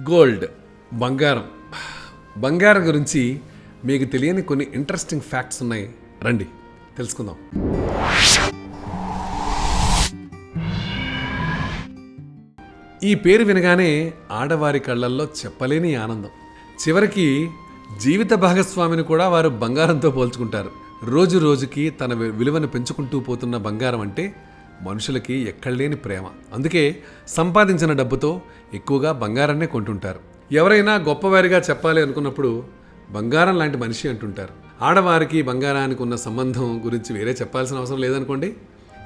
Gold బంగారం. బంగారం గురించి మీకు తెలియని కొన్ని ఇంట్రెస్టింగ్ ఫ్యాక్ట్స్ ఉన్నాయి. రండి తెలుసుకుందాం. ఈ పేరు వినగానే ఆడవారి కళ్ళల్లో చెప్పలేని ఆనందం. చివరికి జీవిత భాగస్వామిని కూడా వారు బంగారంతో పోల్చుకుంటారు. రోజు రోజుకి తన వి- విలువను పెంచుకుంటూ పోతున్న బంగారం అంటే మనుషులకి ఎక్కడలేని ప్రేమ. అందుకే సంపాదించిన డబ్బుతో ఎక్కువగా బంగారాన్నే కొంటుంటారు. ఎవరైనా గొప్పవారిగా చెప్పాలి అనుకున్నప్పుడు బంగారం లాంటి మనిషి అంటుంటారు. ఆడవారికి బంగారానికి ఉన్న సంబంధం గురించి వేరే చెప్పాల్సిన అవసరం లేదనుకోండి.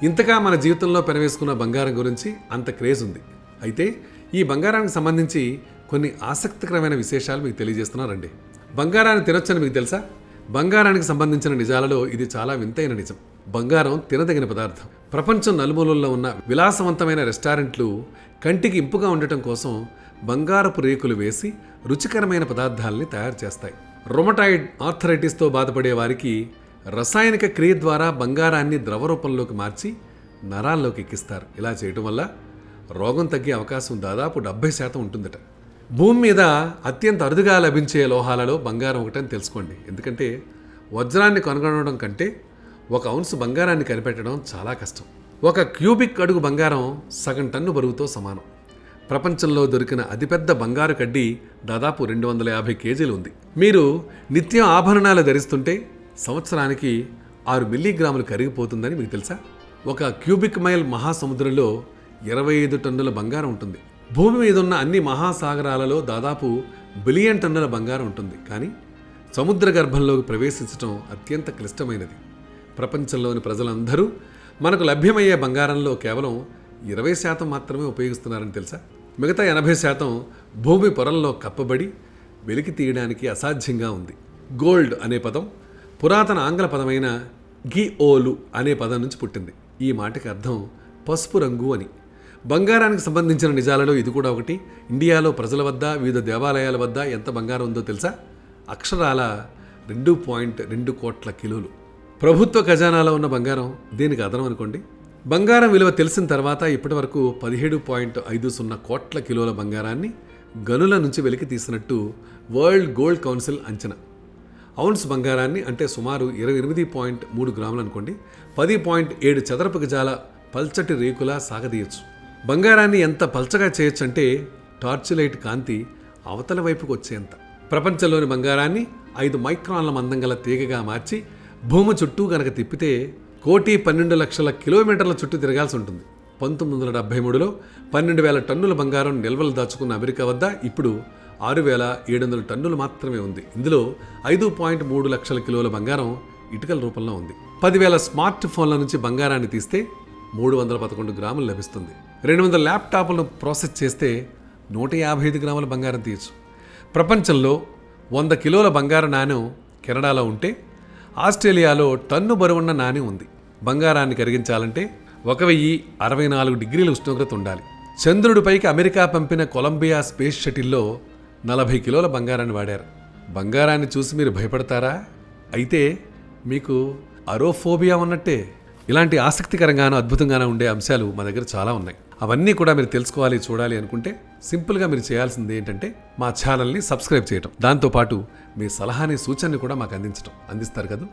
ఇంతగా మన జీవితంలో పెనవేసుకున్న బంగారం గురించి అంత క్రేజ్ ఉంది. అయితే ఈ బంగారానికి సంబంధించి కొన్ని ఆసక్తికరమైన విశేషాలు మీకు తెలియజేస్తున్నారండి. బంగారాన్ని తినొచ్చని మీకు తెలుసా? బంగారానికి సంబంధించిన నిజాలలో ఇది చాలా వింతైన నిజం. బంగారం తినదగిన పదార్థం. ప్రపంచం నలుమూలల్లో ఉన్న విలాసవంతమైన రెస్టారెంట్లు కంటికి ఇంపుగా ఉండటం కోసం బంగారపు రేకులు వేసి రుచికరమైన పదార్థాలని తయారు చేస్తాయి. రొమటాయిడ్ ఆర్థరైటిస్తో బాధపడే వారికి రసాయనిక క్రియ ద్వారా బంగారాన్ని ద్రవ రూపంలోకి మార్చి నరాల్లోకి ఎక్కిస్తారు. ఇలా చేయటం వల్ల రోగం తగ్గే అవకాశం దాదాపు డెబ్బై శాతం ఉంటుందట. భూమి మీద అత్యంత అరుదుగా లభించే లోహాలలో బంగారం ఒకటని తెలుసుకోండి. ఎందుకంటే వజ్రాన్ని కనుగొనడం కంటే ఒక ఔన్స్ బంగారాన్ని కనిపెట్టడం చాలా కష్టం. ఒక క్యూబిక్ అడుగు బంగారం సగం టన్ను బరువుతో సమానం. ప్రపంచంలో దొరికిన అతిపెద్ద బంగారు కడ్డీ దాదాపు రెండు వందల యాభై కేజీలు ఉంది. మీరు నిత్యం ఆభరణాలు ధరిస్తుంటే సంవత్సరానికి ఆరు మిల్లీగ్రాములు కరిగిపోతుందని మీకు తెలుసా? ఒక క్యూబిక్ మైల్ మహాసముద్రంలో ఇరవై ఐదు టన్నుల బంగారం ఉంటుంది. భూమి మీద ఉన్న అన్ని మహాసాగరాలలో దాదాపు బిలియన్ టన్నుల బంగారం ఉంటుంది. కానీ సముద్ర గర్భంలోకి ప్రవేశించడం అత్యంత క్లిష్టమైనది. ప్రపంచంలోని ప్రజలందరూ మనకు లభ్యమయ్యే బంగారంలో కేవలం ఇరవై శాతం మాత్రమే ఉపయోగిస్తున్నారని తెలుసా? మిగతా ఎనభై శాతం భూమి పొరల్లో కప్పబడి వెలికి తీయడానికి అసాధ్యంగా ఉంది. గోల్డ్ అనే పదం పురాతన ఆంగ్ల పదమైన గిఓలు అనే పదం నుంచి పుట్టింది. ఈ మాటకి అర్థం పసుపు రంగు అని. బంగారానికి సంబంధించిన నిజాలలో ఇది కూడా ఒకటి. ఇండియాలో ప్రజల వద్ద వివిధ దేవాలయాల వద్ద ఎంత బంగారం ఉందో తెలుసా? అక్షరాల రెండు పాయింట్ రెండు కోట్ల కిలోలు. ప్రభుత్వ ఖజానాలో ఉన్న బంగారం దీనికి అదనం అనుకోండి? బంగారం విలువ తెలిసిన తర్వాత ఇప్పటి వరకు పదిహేడు పాయింట్ ఐదు సున్నా కోట్ల కిలోల బంగారాన్ని గనుల నుంచి వెలికి తీసినట్టు వరల్డ్ గోల్డ్ కౌన్సిల్ అంచనా. ఔన్స్ బంగారాన్ని అంటే సుమారు ఇరవై ఎనిమిది పాయింట్ మూడు గ్రాములు అనుకోండి పది పాయింట్ ఏడు చదరపు గజాల పల్చటి రేకులా సాగదీయచ్చు. బంగారాన్ని ఎంత పల్చగా చేయొచ్చు అంటే టార్చ్ లైట్ కాంతి అవతల వైపుకు వచ్చేంత. ప్రపంచంలోని బంగారాన్ని ఐదు మైక్రాన్ల మందంగల తీగగా మార్చి భూమి చుట్టూ కనుక తిప్పితే కోటి పన్నెండు లక్షల కిలోమీటర్ల చుట్టూ తిరగాల్సి ఉంటుంది. పంతొమ్మిది వందల డెబ్బై మూడులో పన్నెండు వేల టన్నుల బంగారం నిల్వలు దాచుకున్న అమెరికా వద్ద ఇప్పుడు ఆరు వేల ఏడు వందల టన్నులు మాత్రమే ఉంది. ఇందులో ఐదు పాయింట్ మూడు లక్షల కిలోల బంగారం ఇటుకల రూపంలో ఉంది. పదివేల స్మార్ట్ ఫోన్ల నుంచి బంగారాన్ని తీస్తే మూడు వందల పదకొండు గ్రాములు లభిస్తుంది. రెండు వందల ల్యాప్టాప్లను ప్రాసెస్ చేస్తే నూట యాభై ఐదు గ్రాముల బంగారం తీయచ్చు. ప్రపంచంలో వంద కిలోల బంగారు నాణ్యం కెనడాలో ఉంటే ఆస్ట్రేలియాలో టన్ను బరువున్న నాని ఉంది. బంగారాన్ని కరిగించాలంటే ఒక వెయ్యి అరవై నాలుగు డిగ్రీల ఉష్ణోగ్రత ఉండాలి. చంద్రుడిపైకి అమెరికా పంపిన కొలంబియా స్పేస్ షటిల్లో నలభై కిలోల బంగారాన్ని వాడారు. బంగారాన్ని చూసి మీరు భయపడతారా? అయితే మీకు అరోఫోబియా ఉన్నట్టే. ఇలాంటి ఆసక్తికరంగానూ అద్భుతంగానూ ఉండే అంశాలు మా దగ్గర చాలా ఉన్నాయి. అవన్నీ కూడా మీరు తెలుసుకోవాలి చూడాలి అనుకుంటే సింపుల్గా మీరు చేయాల్సింది ఏంటంటే మా ఛానల్ని సబ్స్క్రైబ్ చేయటం. దాంతోపాటు మీ సలహాని సూచనని కూడా మాకు అందించడం అందిస్తారు కదా?